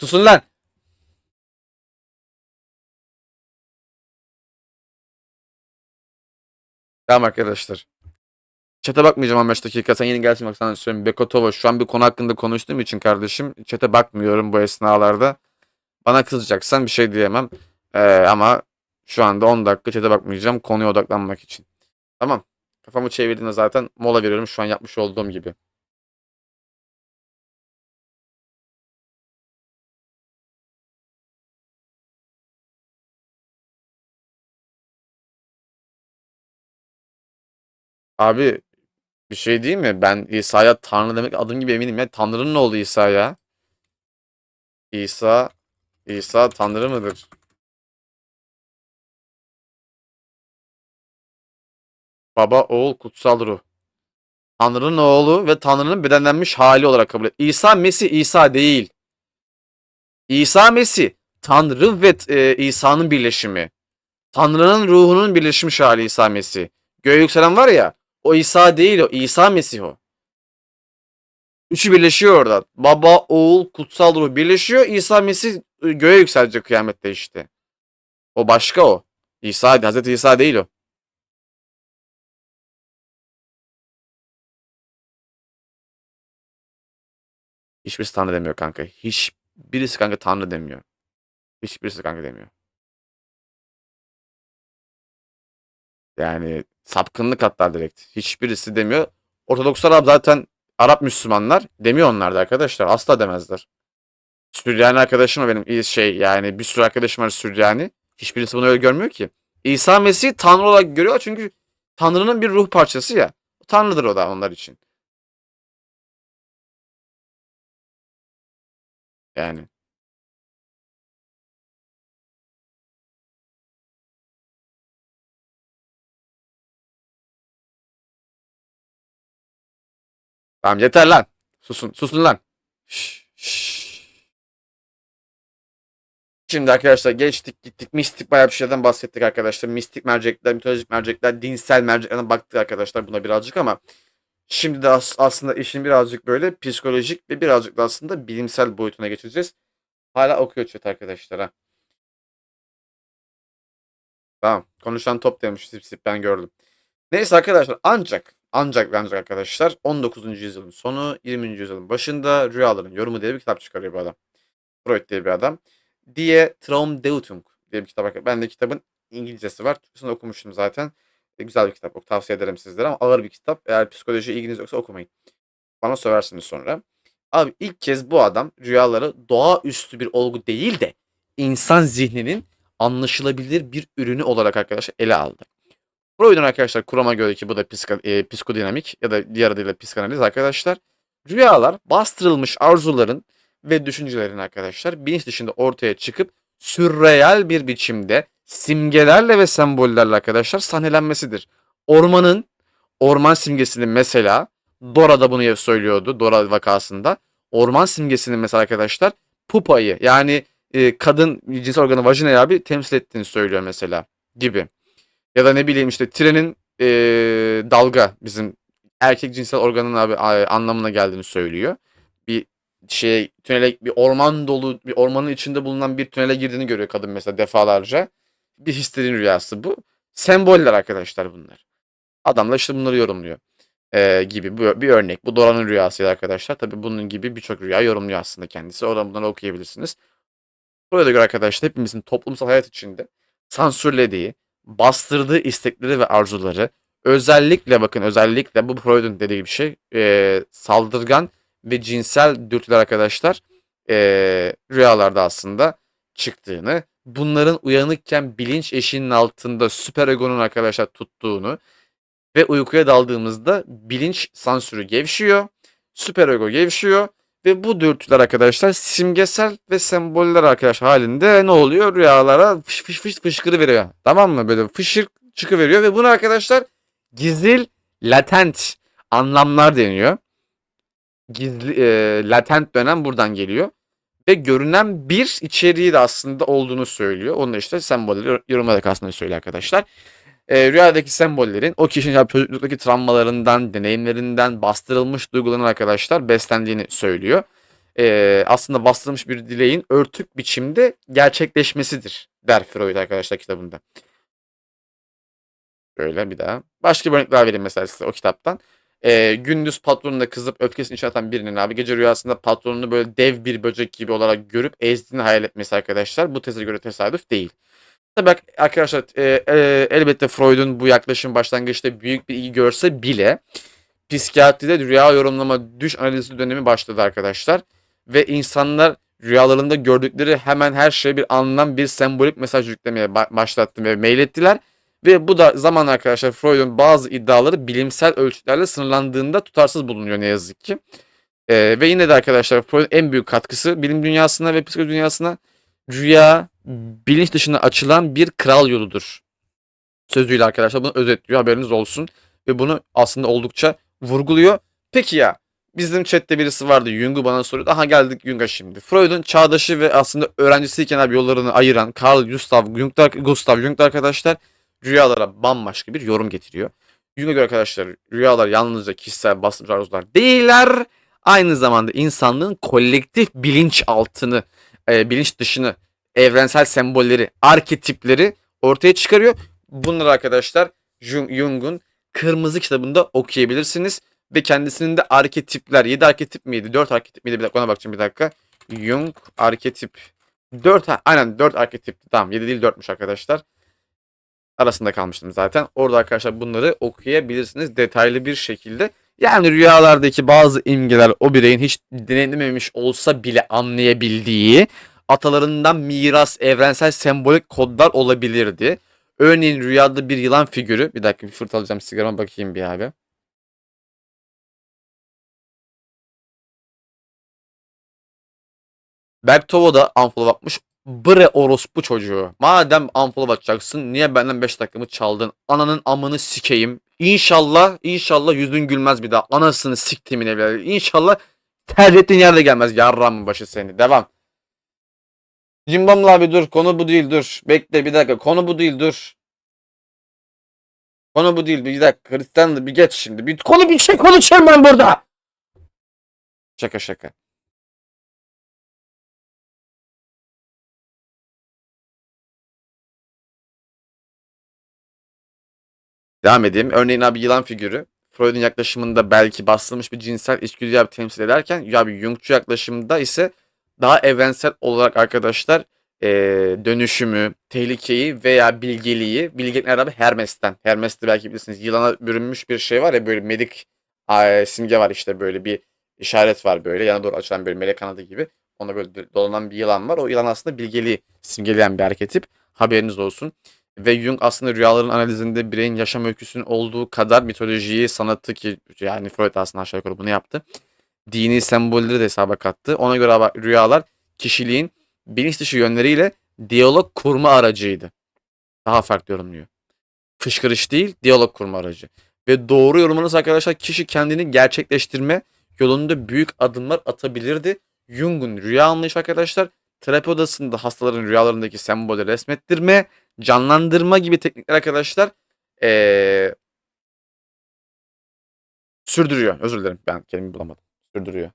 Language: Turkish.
Susun lan. Tamam arkadaşlar. Çete bakmayacağım 15 dakika. Sen yeni gelsin bak sana söyleyeyim. Bekotova şu an bir konu hakkında konuştuğum için kardeşim. Çete bakmıyorum bu esnalarda. Bana kızacaksan bir şey diyemem. Ee, ama şu anda 10 dakika çete bakmayacağım. Konuya odaklanmak için. Tamam. Kafamı çevirdiğinde zaten mola veriyorum şu an yapmış olduğum gibi. Abi bir şey değil mi? Ben İsa'ya Tanrı demek adım gibi eminim ya. Tanrı'nın ne oldu İsa'ya? İsa, İsa Tanrı mıdır? Baba, oğul, kutsal ruh. Tanrı'nın oğlu ve Tanrı'nın bedenlenmiş hali olarak kabul et. İsa Mesih İsa değil. İsa Mesih Tanrı ve e, İsa'nın birleşimi. Tanrı'nın ruhunun birleşmiş hali İsa Mesih. Göğe yükselen var ya o İsa değil o. İsa Mesih o. Üçü birleşiyor orada. Baba, oğul, kutsal ruh birleşiyor. İsa Mesih e, göğe yükselecek kıyamette işte. O başka o. İsa, Hazreti İsa değil o. Hiçbirisi Tanrı demiyor kanka. Hiçbirisi kanka Tanrı demiyor. Hiçbirisi kanka demiyor. Yani sapkınlık hatta direkt. Hiçbirisi demiyor. Ortodokslar abi zaten Arap Müslümanlar demiyor onlar da arkadaşlar. Asla demezler. Süryani arkadaşım var benim şey yani bir sürü arkadaşım var Süryani. Hiçbirisi bunu öyle görmüyor ki. İsa Mesih Tanrı olarak görüyor çünkü Tanrı'nın bir ruh parçası ya. Tanrı'dır o da onlar için. Yani. Tamam yeter lan. Susun. Susun lan. Şş, şş. Şimdi arkadaşlar geçtik gittik. Mistik bayağı bir şeyden bahsettik arkadaşlar. Mistik mercekler, mitolojik mercekler, dinsel merceklerden baktık arkadaşlar buna birazcık ama şimdi de as- aslında işin birazcık böyle psikolojik ve birazcık da aslında bilimsel boyutuna geçeceğiz. Hala okuyor chat arkadaşlar ha. Tamam. Konuşan top demiş. Sip sip ben gördüm. Neyse arkadaşlar ancak ancak ve ancak arkadaşlar 19. yüzyılın sonu 20. yüzyılın başında Rüyaların Yorumu diye bir kitap çıkarıyor bu adam. Freud diye bir adam. Die Traumdeutung diye bir kitap. Ben de kitabın İngilizcesi var. Türkçesini okumuştum zaten. E, güzel bir kitap. Tavsiye ederim sizlere ama ağır bir kitap. Eğer psikoloji ilginiz yoksa okumayın. Bana söversiniz sonra. Abi ilk kez bu adam rüyaları doğaüstü bir olgu değil de insan zihninin anlaşılabilir bir ürünü olarak arkadaşlar ele aldı. Freud'un arkadaşlar kurama göre ki bu da psiko, e, psikodinamik ya da diğer adıyla psikanaliz arkadaşlar. Rüyalar bastırılmış arzuların ve düşüncelerin arkadaşlar bilinç dışında ortaya çıkıp sürreel bir biçimde simgelerle ve sembollerle arkadaşlar sahnelenmesidir. Ormanın orman simgesini mesela Dora da bunu söylüyordu Dora vakasında. Orman simgesinin mesela arkadaşlar pupayı yani e, kadın cinsel organı vajinayı abi temsil ettiğini söylüyor mesela gibi. Ya da ne bileyim işte trenin e, dalga bizim erkek cinsel organın abi anlamına geldiğini söylüyor. Bir şey tünele bir orman dolu bir ormanın içinde bulunan bir tünele girdiğini görüyor kadın mesela defalarca. Bir histerin rüyası bu. Semboller arkadaşlar bunlar. Adamlar işte bunları yorumluyor. E, gibi bu bir örnek. Bu Dora'nın rüyasıydı arkadaşlar. Tabi bunun gibi birçok rüya yorumluyor aslında kendisi. Oradan bunları okuyabilirsiniz. Burada göre arkadaşlar hepimizin toplumsal hayat içinde sansürlediği, bastırdığı istekleri ve arzuları özellikle bakın özellikle bu Freud'un dediği bir şey e, saldırgan ve cinsel dürtüler arkadaşlar e, rüyalarda aslında çıktığını bunların uyanıkken bilinç eşiğinin altında süper egonun arkadaşlar tuttuğunu ve uykuya daldığımızda bilinç sansürü gevşiyor. Süper ego gevşiyor ve bu dürtüler arkadaşlar simgesel ve semboller arkadaş halinde ne oluyor? Rüyalara fış fış fış fışkırı veriyor. Tamam mı? Böyle fışır çıkıveriyor ve bunu arkadaşlar gizil latent anlamlar deniyor. Gizli e, latent dönem buradan geliyor. Ve görünen bir içeriği de aslında olduğunu söylüyor. Onu da işte sembolleri yorumlayarak aslında söylüyor arkadaşlar. E, rüyadaki sembollerin o kişinin çocukluktaki travmalarından, deneyimlerinden, bastırılmış duyguların arkadaşlar beslendiğini söylüyor. e, aslında bastırılmış bir dileğin örtük biçimde gerçekleşmesidir der Freud arkadaşlar kitabında. Böyle bir daha. Başka bir örnek daha vereyim mesela size o kitaptan. E, gündüz patronuna kızıp öfkesini içine atan birinin abi gece rüyasında patronunu böyle dev bir böcek gibi olarak görüp ezdiğini hayal etmesi arkadaşlar. Bu teze göre tesadüf değil. Tabii arkadaşlar e, e, elbette Freud'un bu yaklaşım başlangıçta büyük bir ilgi görse bile psikiyatride rüya yorumlama düş analizi dönemi başladı arkadaşlar. Ve insanlar rüyalarında gördükleri hemen her şeye bir anlam, bir sembolik mesaj yüklemeye ba- başlattı ve meylettiler. Ve bu da zaman arkadaşlar Freud'un bazı iddiaları bilimsel ölçütlerle sınırlandığında tutarsız bulunuyor ne yazık ki. Ee, ve yine de arkadaşlar Freud'un en büyük katkısı bilim dünyasına ve psikoloji dünyasına rüya bilinç dışına açılan bir kral yoludur. Sözüyle arkadaşlar bunu özetliyor haberiniz olsun. Ve bunu aslında oldukça vurguluyor. Peki ya bizim chatte birisi vardı Jung'u bana soruyordu. Aha geldik Jung'a şimdi. Freud'un çağdaşı ve aslında öğrencisiyken abi yollarını ayıran Carl Gustav Jung'da, Gustav Jung'da arkadaşlar rüyalara bambaşka bir yorum getiriyor. Jung'a göre arkadaşlar rüyalar yalnızca kişisel basınç arzular değiller. Aynı zamanda insanlığın kolektif bilinç altını, e, bilinç dışını, evrensel sembolleri, arketipleri ortaya çıkarıyor. Bunları arkadaşlar Jung- Jung'un Kırmızı kitabında okuyabilirsiniz. Ve kendisinin de arketipler, 7 arketip miydi, 4 arketip miydi? Bir dakika ona bakacağım bir dakika. Jung arketip. 4, aynen 4 arketipti. Tamam 7 değil 4'müş arkadaşlar. Arasında kalmıştım zaten. Orada arkadaşlar bunları okuyabilirsiniz detaylı bir şekilde. Yani rüyalardaki bazı imgeler o bireyin hiç deneyimlememiş olsa bile anlayabildiği atalarından miras evrensel sembolik kodlar olabilirdi. Örneğin rüyada bir yılan figürü. Bir dakika bir fırtalayacağım sigarama bakayım bir abi. Bertovo da unfollow atmış. Bre orospu çocuğu. Madem unfollow atacaksın niye benden 5 dakikamı çaldın? Ananın amını sikeyim. İnşallah inşallah yüzün gülmez bir daha. Anasını siktimin evladı. İnşallah tercih ettiğin yerde gelmez. Yarramın başı seni. Devam. Cimbomla abi dur. Konu bu değil dur. Bekle bir dakika. Konu bu değil dur. Konu bu değil. Bir dakika. Hristiyanlı bir geç şimdi. Bir konu bir şey konuşuyorum ben burada. Şaka şaka. Devam edeyim. Örneğin abi yılan figürü. Freud'un yaklaşımında belki bastırılmış bir cinsel içgüdüyü temsil ederken ya bir Jungçu yaklaşımda ise daha evrensel olarak arkadaşlar eee, dönüşümü, tehlikeyi veya bilgeliği bilgelikler abi Hermes'ten. Hermes'te belki bilirsiniz yılana bürünmüş bir şey var ya böyle medik eee, simge var işte böyle bir işaret var böyle yana doğru açılan böyle melek kanadı gibi. Ona böyle do- dolanan bir yılan var. O yılan aslında bilgeliği simgeleyen bir arketip. Haberiniz olsun. Ve Jung aslında rüyaların analizinde bireyin yaşam öyküsünün olduğu kadar mitolojiyi, sanatı ki yani Freud aslında aşağı yukarı bunu yaptı. Dini sembolleri de hesaba kattı. Ona göre rüyalar kişiliğin bilinç dışı yönleriyle diyalog kurma aracıydı. Daha farklı yorumluyor. Fışkırış değil, diyalog kurma aracı. Ve doğru yorumunuz arkadaşlar kişi kendini gerçekleştirme yolunda büyük adımlar atabilirdi. Jung'un rüya anlayışı arkadaşlar terapi odasında hastaların rüyalarındaki sembolü resmettirme, canlandırma gibi teknikler arkadaşlar ee, sürdürüyor. Özür dilerim ben kelime bulamadım. Sürdürüyor.